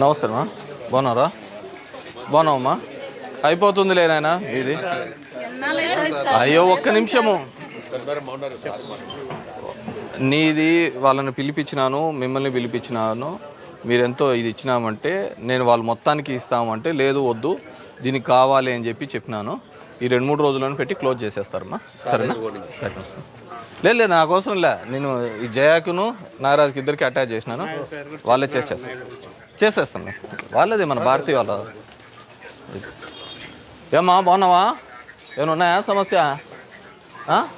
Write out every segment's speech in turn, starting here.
నమస్తే అమ్మా బాగున్నారా? బాగున్నావమ్మా? అయిపోతుంది లేనాయన ఇది. అయ్యో ఒక్క నిమిషము. నీది వాళ్ళని పిలిపించినాను మిమ్మల్ని పిలిపించినాను. మీరెంతో ఇది ఇచ్చినామంటే నేను వాళ్ళు మొత్తానికి ఇస్తామంటే లేదు వద్దు దీనికి కావాలి అని చెప్పి చెప్పినాను. ఈ రెండు మూడు రోజులను పెట్టి క్లోజ్ చేసేస్తారమ్మా. సరేనా? సరే లేదు లేదు నాకు అవసరం లే. నేను ఈ జయాకును నాగరాజుకి ఇద్దరికి అటాచ్ చేసినాను. వాళ్ళే చేసేస్తాను చేసేస్తాను. వాళ్ళది మన భారతీయ వాళ్ళ. ఏమ్మా బాగున్నావా? ఏమైనా ఉన్నాయా సమస్య? ఆ?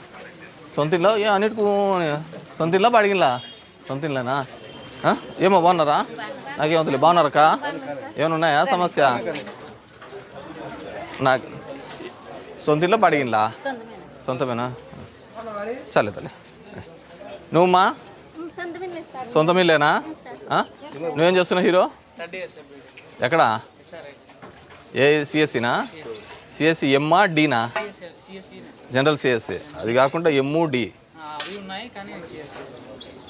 సొంత ఇల్లు ఏ అన్నిటికీ సొంత ఇల్లా బాడిగిల్లా? సొంత ఇల్లేనా ఏమో బాగున్నారా? నాకేం బాగున్నారక్క ఏమైనా ఉన్నాయా సమస్య? నాకు సొంత ఇల్లా బాడిగిల్లా? సొంతమేనా? చాలే తల్లి. నువ్వమ్మా? సొంత ఆ? నువ్వేం చేస్తున్నావు హీరో? ఎక్కడా? ఏ సిఎస్సినా? సిఎస్సి ఎంఆ డీనా? General CSC. అది కాకుండా M D.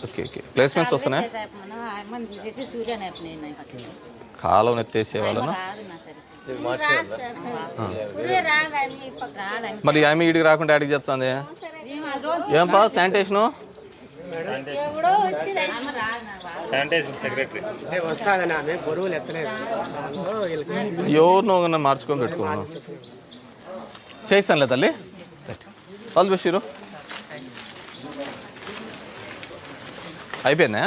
Okay okay. Placements వస్తున్నాయి? కాలం నెత్తేసే వాళ్ళను? మరి ఆమె ఇడికి రాకుండా ఆడికి చెప్తుంది ఏం పా శానిటేషను ఎవరినో మార్చుకొని పెట్టుకున్నాను చేస్తానులే తల్లి. ఆల్ బెస్ట్ అయిపోయిందా?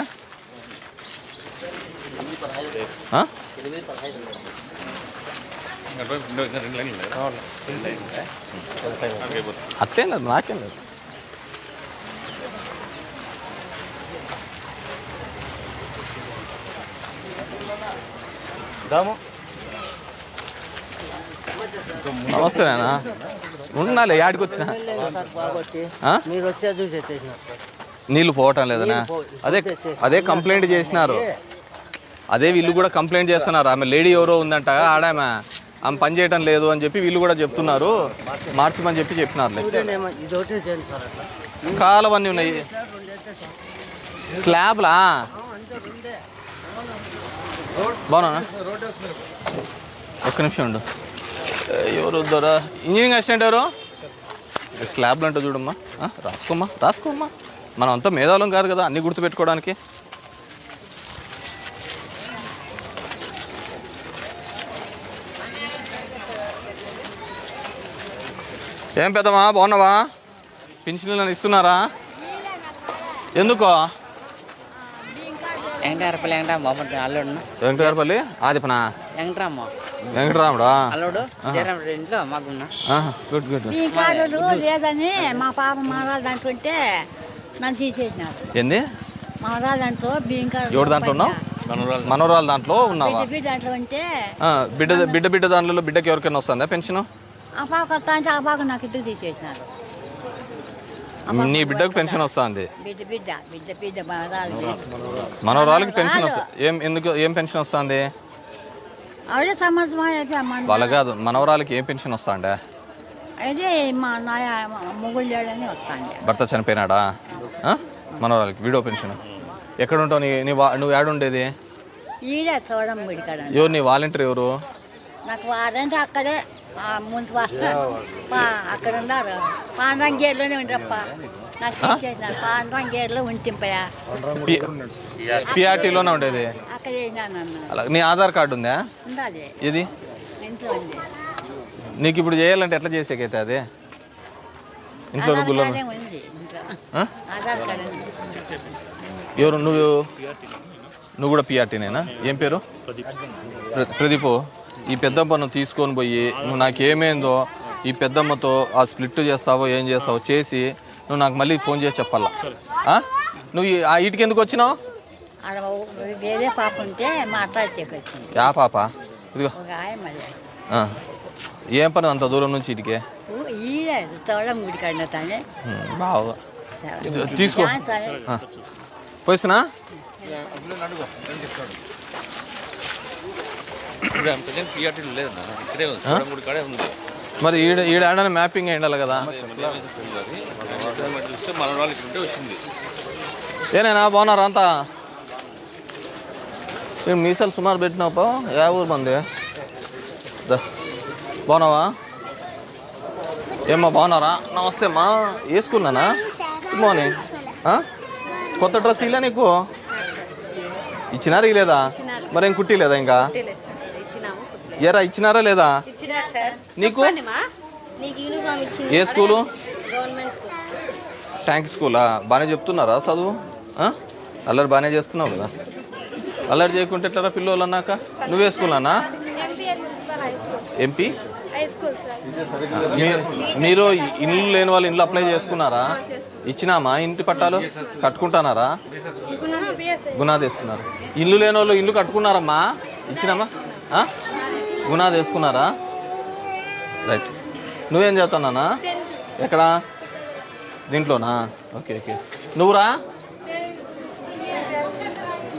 అట్లేం లేదు నాకేం లేదు నమస్తే నాన్న ఉండాలి యాడికి వచ్చిన? నీళ్ళు పోవటం లేదనా? అదే అదే కంప్లైంట్ చేసినారు. అదే వీళ్ళు కూడా కంప్లైంట్ చేస్తున్నారు. ఆమె లేడీ ఎవరో ఉందంట ఆడామె. ఆమె పని చేయటం లేదు అని చెప్పి వీళ్ళు కూడా చెప్తున్నారు. మార్చమని చెప్పి చేయండి అట్లా. కాలవన్నీ ఉన్నాయి. స్లాబ్లా? బాగున్నా ఒక్క నిమిషం ఉండు. ఎవరు వద్దారా? ఇంజనీరింగ్ అసిస్టెంట్ ఎవరు? స్లాబ్లు అంటే చూడమ్మా. రాసుకోమ్మా రాసుకోమ్మా. మనం అంతా మేధావులం కాదు కదా అన్నీ గుర్తుపెట్టుకోవడానికి. ఏం పెద్దమా? బాగున్నావా? పింఛన్లు ఇస్తున్నారా? ఎందుకో? వెంకటరపల్లి వెంకట బాబు అల్లుడు ఆదిపనా వెంకటరామ్మ వెంకటరాముడా? అల్లుడు జయరాముడు ఇంట్లో మాకున్నా. Good good. మీ కాడులు లేదని మా పాప నన్ను తీసేసినారు. ఏంది? దాంట్లో బియ్యం కాడు ఎవరి దాంట్లో ఉన్నావు? మనోరాల దాంట్లో ఉన్నావా? దాంట్లో ఉంటే బిడ్డ బిడ్డ బిడ్డ దాంట్లో బిడ్డకి ఎవరికైనా వస్తుందా పెన్షన్? ఆ పాప అంటే ఆ పాప నాకు ఇద్దరు తీసేసినారు. నీ బిడ్డకు పెన్షన్ వస్తుంది. బిడ్డ బిడ్డ బిడ్డ బిడ్డ మారాలు మనోరాలకి పెన్షన్ వస్తుంది ఏం ఎందుకు ఏం పెన్షన్ వస్తుంది? ఆవిడే సంవత్సరం వాళ్ళ కాదు మనవరాలకి ఏం పెన్షన్ వస్తాండే? అదే మా నాయ మొగుడు లేడని వస్తాండి. భర్త చనిపోయినాడా? మనవరాలకి వీడో పెన్షన్. ఎక్కడ ఉంటావు నీ నీ వా- నువ్వు ఏడుండేది ఈడే చూడం ఎవరు నీ వాలంటీర్ ఎవరు? నాకు వారంటే అక్కడే ఆ మున్సిపల్ అక్కడ ఉన్నారు పాండ్రంగేరులోనే ఉంటారప్ప నాకు తీసేసినారు పాండ్రంగేరులో ఉంటింపయా. పిఆర్టీలోనే ఉండేది. అక్కడ అలా నీ ఆధార్ కార్డు ఉందా? ఇది ఇంట్లో ఉంది. నీకు ఇప్పుడు చేయాలంటే ఎట్లా చేసేకైతే అది? ఇంట్లో గుళ్ళో ఎవరు నువ్వు? నువ్వు కూడా పిఆర్టీనేనా ఏం పేరు? ప్ర- ప్రదీపు. ఈ పెద్దమ్మ నువ్వు తీసుకొని పోయి నువ్వు నాకేమైందో ఈ పెద్దమ్మతో ఆ స్ప్లిట్ చేస్తావో ఏం చేస్తావో చేసి నువ్వు నాకు మళ్ళీ ఫోన్ చేసి చెప్పాలా? ఆ? నువ్వు ఆ ఇటుకి ఎందుకు వచ్చినావు? ఆడ ఓ- వేరే పాప ఉంటే మాట్లాడి చెప్పొచ్చింది యా పాప? ఇదిగో. ఏం పని అంత దూరం నుంచి ఇటుకే? బాగా తీసుకో. పోయిస్తున్నా? మరి ఈడ ఈడ ఆడని మ్యాపింగ్ అయ్యిండాలి కదా? ఏనేనా బాగున్నారా అంతా? నేను మీసాలు సుమారు పెట్టినాపా యా ఊరు మంది. బాగున్నావా? ఏమ్మా బాగున్నారా? నమస్తే అమ్మా. వేసుకున్నానా? Good morning? కొత్త డ్రెస్ ఇలా నీకు? ఇచ్చినారా ఇలేదా మరేం కుట్టిలేదా ఇంకా? ఎరా ఇచ్చినారా లేదా? నీకు? నీకు యూనిఫామ్ ఇచ్చింది ఏ స్కూలు? Government school. ట్యాంక్ స్కూలా? బాగానే చెప్తున్నారా చదువు? ఆ? అల్లరి బాగానే చేస్తున్నావు కదా. అల్లరి చేయకుంటే ఎట్లరా పిల్లలు అన్నాక? నువ్వే స్కూల్ అన్నా ఎంపీ హై స్కూల్ సార్ మీ- మీరు ఇల్లు లేని వాళ్ళు ఇల్లు అప్లై చేసుకున్నారా? ఇచ్చినామా ఇంటి పట్టాలు? కట్టుకుంటున్నారా? బిఎస్ఐ గునాది వేసుకున్నారు ఇల్లు లేని వాళ్ళు ఇల్లు కట్టుకున్నారమ్మా? ఇచ్చినామా? ఆ? గునాది వేసుకున్నారా రైట్ నువ్వేం చదువుతున్నానా ఎక్కడా? దీంట్లోనా? ఓకే ఓకే నువ్వురా?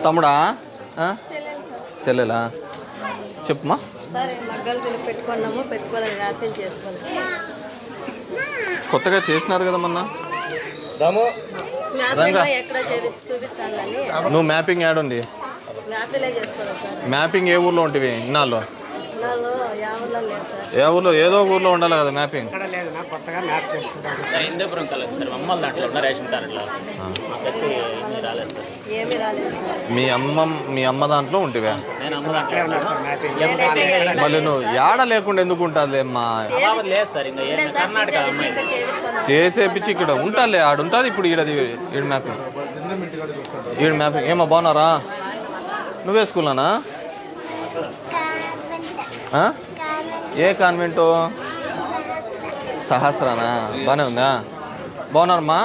తమ్ముడా? ఆ? చెల్లెలా? చెప్పుమా? కొత్తగా చేసినారు కదా మొన్న? నువ్వు మ్యాపింగ్ యాడ్ ఉంది. మ్యాపింగ్ ఏ ఊర్లో ఉంటుంది ఇన్నాళ్ళు. ఏ ఊర్లో ఏదో ఊర్లో ఉండాలి కదా మ్యాపింగ్. ఇక్కడ లేదు నా కొత్తగా మ్యాప్ చేసుకుంటాను హిందూపురం కలర్ సార్ మమ్మల్ని దాంట్లో ఉన్న రేషన్ కార్డులో. మాకైతే ఏమీ రాలేదు సార్. ఏమీ రాలేదు సార్. మీ అమ్మ మీ అమ్మ దాంట్లో ఉంటివే? నేను అమ్మ దాంట్లో ఇక్కడే ఉన్నారు సార్ మ్యాపింగ్. మళ్ళీ నువ్వు యాడ లేకుండా ఎందుకు ఉంటుంది అమ్మా? అమ్మాయి. ఇక్కడ చేయించుకున్నాం చేసేపిచ్చి ఇక్కడ ఉంటాలే ఆడ ఉంటుంది ఇప్పుడు ఈడది ఈడ మ్యాపింగ్. ఈడ మ్యాపింగ్. ఏమో బాగున్నారా? నువ్వే స్కూల్నా ఏ కాన్వెంటు? సహస్రానా? బాగానే ఉందా? బాగున్నారమ్మా?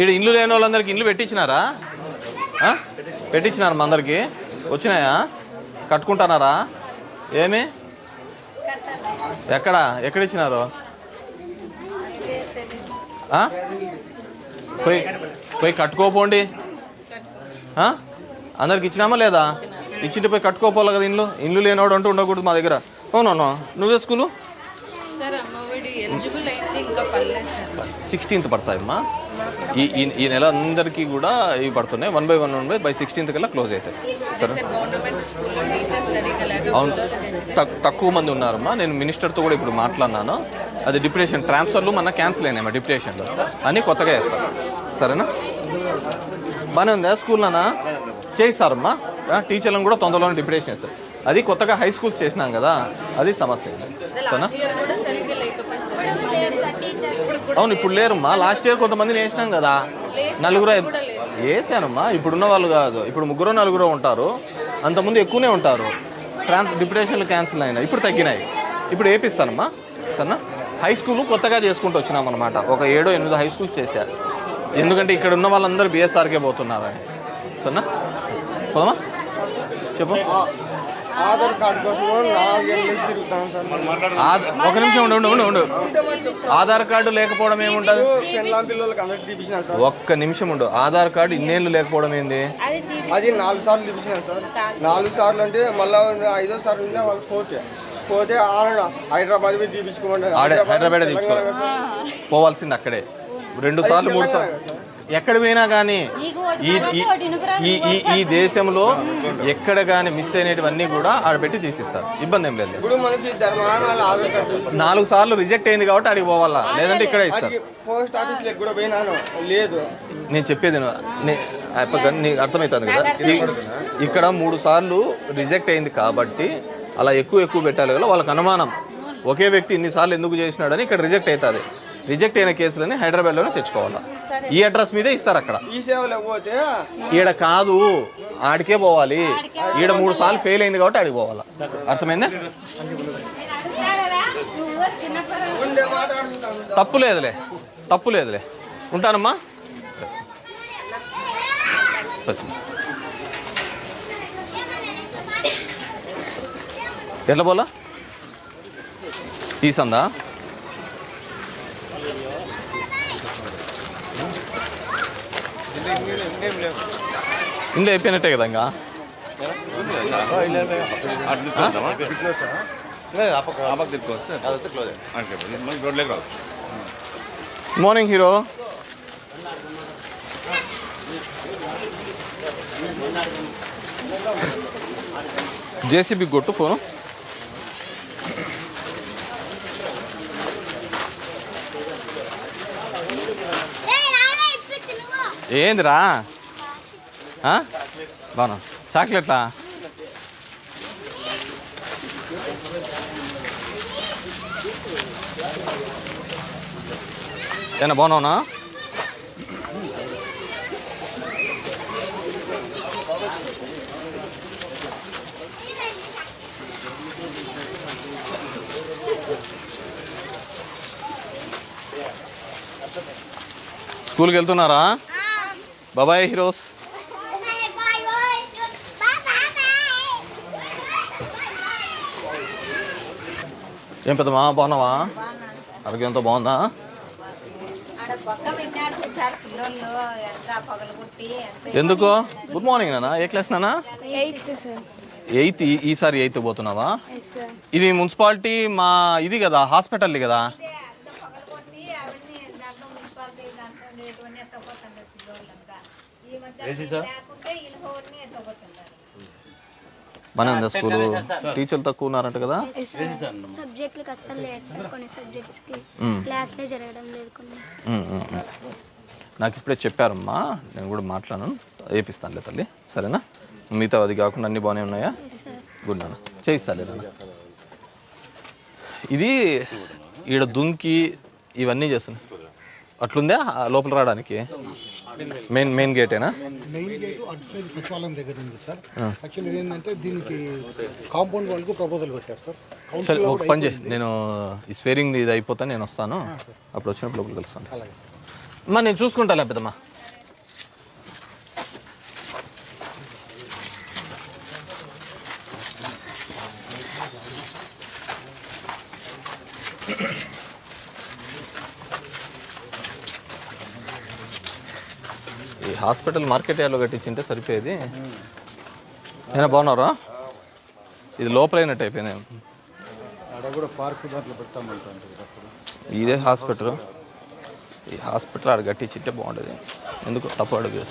ఈడ ఇల్లు లేని వాళ్ళందరికీ ఇల్లు పెట్టించినారా? పెట్టించినారమ్మా అందరికీ? అందరికి వచ్చినాయా? కట్టుకుంటున్నారా? ఏమి? ఎక్కడ? ఎక్కడ ఇచ్చినారు పోయి పోయి కట్టుకోపోండి. అందరికి ఇచ్చినామా లేదా? ఇచ్చింటే పోయి కట్టుకోపోవాలి కదా ఇండ్లు? ఇండ్లు లేనివాడు అంటూ ఉండకూడదు మా దగ్గర. అవునవును నువ్వే స్కూలు? సిక్స్టీన్త్ పడతాయమ్మా. ఈ ఈ- నెల అందరికీ కూడా ఇవి పడుతున్నాయి. One by one one by by sixteenth కల్లా క్లోజ్ అవుతాయి. సరే అవును. తక్- తక్కువ మంది ఉన్నారమ్మా. నేను మినిస్టర్తో కూడా ఇప్పుడు మాట్లాడినాను. అది డిప్యుటేషన్ ట్రాన్స్ఫర్లు మన క్యాన్సిల్ అయినాయమ్మా డిప్యుటేషన్లో అన్నీ కొత్తగా వేస్తారు సరేనా? బాగానే ఉందా? స్కూల్లోనా చేయిస్తారమ్మా. టీచర్లను కూడా తొందరలోనే డిప్యుటేషన్ చేస్తారు. అది కొత్తగా హై స్కూల్స్ చేసినాం కదా అది సమస్య సరేనా? అవును ఇప్పుడు లేరమ్మా. లాస్ట్ ఇయర్ కొంతమందిని వేసినాం కదా. నలుగురు వేసానమ్మా ఇప్పుడున్న వాళ్ళు కాదు. ఇప్పుడు ముగ్గురు నలుగురు ఉంటారు. అంతకుముందు ఎక్కువనే ఉంటారు. ట్రాన్స్ డిప్యుటేషన్లు క్యాన్సిల్ అయినాయి. ఇప్పుడు తగ్గినాయి. ఇప్పుడు వేపిస్తానమ్మా. సరేనా? హై స్కూల్ కొత్తగా చేసుకుంటూ వచ్చినాం అనమాట ఒక ఏడో ఎనిమిది హై స్కూల్స్ చేశారు. ఎందుకంటే ఇక్కడ ఉన్న వాళ్ళందరూ బిఎస్ఆర్కే పోతున్నారని. సరేనా? పోదమ్మా చెప్పు. ఆధార్ కార్డు కోసం ఒక నిమిషం ఉండు ఉండు ఉండు ఉండు. ఆధార్ కార్డు లేకపోవడం ఏముంటుంది? ఒక్క నిమిషం ఉండు. ఆధార్ కార్డు ఇన్నేళ్ళు లేకపోవడం ఏంది? అది నాలుగు సార్లు తీపించినాను సార్. నాలుగు సార్లు అంటే మళ్ళీ ఐదో సార్లు ఉంటే వాళ్ళు పోతే. పోతే ఆడ హైదరాబాద్ ఆడే హైదరాబాద్ పోవాల్సింది అక్కడే. రెండు సార్లు మూడు సార్లు. ఎక్కడ పోయినా కానీ ఈ ఈ- ఈ ఈ ఈ దేశంలో ఎక్కడ కానీ మిస్ అయినటువన్నీ కూడా ఆడ పెట్టి తీసిస్తారు. ఇబ్బంది ఏం లేదు నాలుగు సార్లు రిజెక్ట్ అయింది కాబట్టి అడిగి పోవాలా? లేదంటే ఇక్కడే ఇస్తారు. పోస్ట్ ఆఫీస్ లెక్క కూడా పోయినాను లేదు. నేను చెప్పేది నువ్వు- నీ అప్ప- నీకు అర్థమవుతుంది కదా ఇక్కడ మూడు సార్లు రిజెక్ట్ అయింది కాబట్టి అలా ఎక్కువ ఎక్కువ పెట్టాలి కదా? వాళ్ళకి అనుమానం. ఒకే వ్యక్తి ఇన్నిసార్లు ఎందుకు చేసినాడని ఇక్కడ రిజెక్ట్ అవుతుంది. రిజెక్ట్ అయిన కేసులని హైదరాబాద్లోనే తెచ్చుకోవాలా? ఈ అడ్రస్ మీదే ఇస్తారు అక్కడ. ఈ సేవ లేకపోతే ఈడ కాదు ఆడికే పోవాలి. ఈడ మూడు సార్లు ఫెయిల్ అయింది కాబట్టి ఆడికి పోవాలా? అర్థమైందా? తప్పు లేదులే తప్పు లేదులే. ఉంటానమ్మా. ఎట్లా పోలా? ఈ సందా? ఇంట్లో అయిపోయినట్టే కదా ఇంకా? మార్నింగ్ హీరో జేసీబీ కొట్టు ఫోను ఏందిరా? ఆ? బాగున్నా చాక్లెట్లా? ఏనా బాగున్నావునా స్కూల్కి వెళ్తున్నారా? బాబాయ్ హీరోస్ ఏం పెద్దమా బాగున్నావా? ఆరోగ్యంతో బాగుందా? ఎందుకు? గుడ్ మార్నింగ్ నాన్న. ఏ క్లాస్ నాన్న? ఎయిత్ ఈసారి ఎయిత్ పోతున్నావా? ఇది మున్సిపాలిటీ మా ఇది కదా హాస్పిటల్ కదా అంత పగలు కొట్టి అవన్నీ దాంట్లో మున్సిపాలిటీ దాంట్లో ఉండేటువంటి ఎత్తపోతుంటారు పిల్లలంతా ఈ మధ్య లేకుంటే ఇల్లు ఎత్తపోతుంటారు బాగానే ఉందా స్కూల్ టీచర్లు తక్కువ ఉన్నారంట కదా? సబ్జెక్టులకు అస్సలు లేదు సార్ కొన్ని సబ్జెక్ట్స్కి. క్లాస్లే జరగడం లేదు కొన్ని. నాకు ఇప్పుడే చెప్పారమ్మా నేను కూడా మాట్లాడను వేపిస్తానులే తల్లి సరేనా? మిగతా అది కాకుండా అన్ని బాగానే ఉన్నాయా? గుడ్ నాన్న. చేయిస్తాలే నాన్న. ఇది ఈడ దుంకి ఇవన్నీ చేస్తున్నాయి. అట్లుందా? ఆ లోపల రావడానికి? మెయిన్ మెయిన్ గేటేనా మెయిన్ గేట్ అటు సైడ్ సచివాలయం దగ్గర ఉంది సార్ యాక్చువల్లీ ఏంటంటే దీనికి కాంపౌండ్ వాళ్ళకు ప్రపోజల్ పెట్టారు సార్ సరే ఒక పని చేయి. నేను ఈ స్వేరింగ్ ఇది అయిపోతే నేను వస్తాను. అప్పుడు వచ్చినప్పుడు లోపలికి కలుస్తాను. అలాగే సార్ అమ్మా నేను చూసుకుంటాలే పెద్దమ్మా. హాస్పిటల్ మార్కెట్ యార్డ్లో కట్టించింటే సరిపోయేది. అయినా బాగున్నారా? ఇది లోపలైనట్టు అయిపోయింది పార్క్ దాంట్లో పెడతామంటారు ఇదే హాస్పిటల్. ఈ హాస్పిటల్ ఆడ కట్టించింటే బాగుండేది. ఎందుకు? తప్పు అడుగు.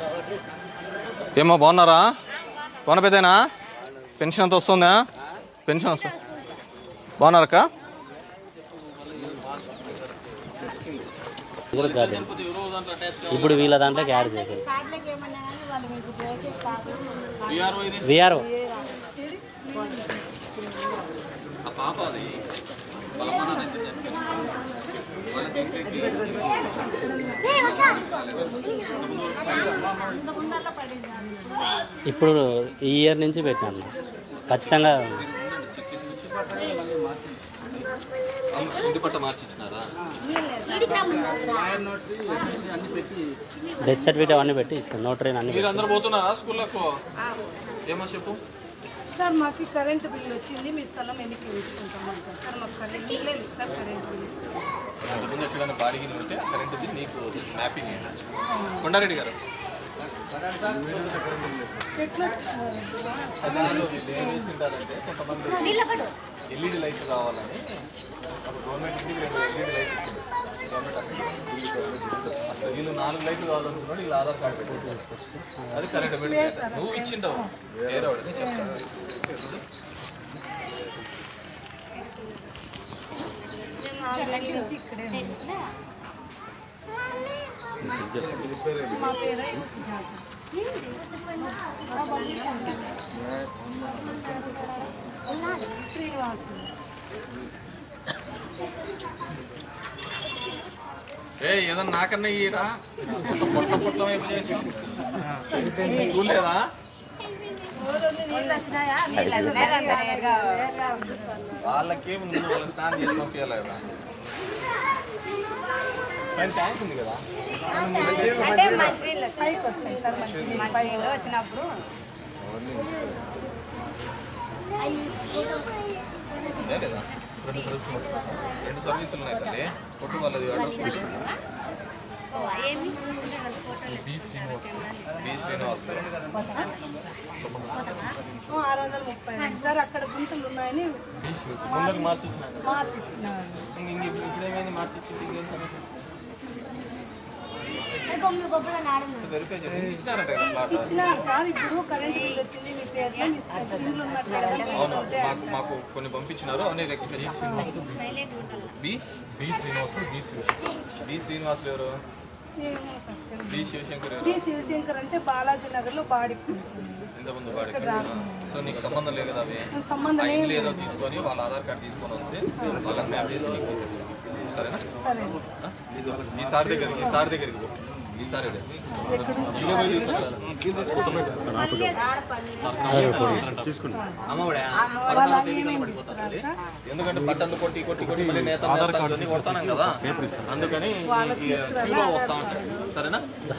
ఏమో బాగున్నారా? బాగున్న పెద్దనా పెన్షన్ అంత వస్తుందా? పెన్షన్ వస్తుంది బాగున్నారక్క? ఇప్పుడు వీళ్ళ దాంట్లోకి యాడ్ చేశారు. విఆర్ఓ ఇప్పుడు ఈ ఇయర్ నుంచి పెట్టినాను ఖచ్చితంగా ఇంటి పట్ట మార్చి ఇచ్చినారా డెత్ సర్టిఫికేట్ అవన్నీ పెట్టి ఇస్తాను. నోటరీ అన్ని మీరు అందరు పోతున్నారా స్కూల్లకు ఏమో చెప్పు. సార్ మాకు కరెంటు బిల్లు వచ్చింది. మీ స్థలం ఎన్నిక వేసుకుంటాం సార్ మాకు కరెంట్ బిల్లే లేదు. సార్ కరెంట్ బిల్లు ముందు ఎక్కడైనా బాడిగిలు ఉంటే ఆ కరెంట్ బిల్ నీకు మ్యాపింగ్ కొండారెడ్డి గారు. కొంతమంది ఎల్ఈడి లైట్ కావాలని గవర్నమెంట్ ఇంటికి రెండు ఎల్ఈడి లైట్ అసలు వీళ్ళు నాలుగు లైట్లు కావాలనుకున్నాడు వీళ్ళు ఆధార్ కార్డు పెట్టి అది కరెంట్ బిల్ నువ్వు ఇచ్చిండవు. వేరే వాడు చెప్తాను శ్రీనివాసు ఏ ఏదన్నా నాకన్నా ఇరా పొట్ల పొట్ల వైపు చేసి. స్కూల్ లేదా వాళ్ళకేం ముందు వాళ్ళు స్నానం చేసి పంపించాలి కదా పైన ట్యాంక్ ఉంది కదా. అంటే మంచినీళ్ళు పైకి వస్తాయి సార్ మంచినీళ్ళు వచ్చినప్పుడు. లేదా రెండు సర్వీసులు రెండు సర్వీసులు ఉన్నాయి తల్లి కొట్టు వాళ్ళది అడ్రస్ తీసుకున్నా బి శ్రీనివాస్. బి శ్రీనివాస్. ఆరు వందల ముప్పై ఐదు సార్ అక్కడ గుంతలు ఉన్నాయని మార్చి ఇప్పుడు ఏమైంది? మార్చి ఇచ్చింది ఇంకేం సమస్య? గొప్పలు మాకు మాకు కొన్ని పంపించినారు అవన్నీ రెక్టిఫై చేసి. B B Srinivas B Srinivasulu. ఎవరు? ఏమో సార్ తెలియదు. బి శివశంకర్ అంటే బాలాజీ నగర్లో వాడికి సో నీకు సంబంధం లేదు కదా అవి? సంబంధం ఏదో తీసుకొని వాళ్ళ ఆధార్ కార్డు తీసుకొని వస్తే వాళ్ళకి మ్యాప్ చేసి నీకు తీసేస్తాం సరేనా? సరే. ఆ? ఇదో, ఈ సార్ దగ్గరికి ఈ సార్ దగ్గరికి ఎందుకంటే బట్టలు కొట్టి కొట్టి కొట్టి మళ్ళీ నేత కొడతానం కదా. అందుకని వస్తా ఉంటాయి సరేనా?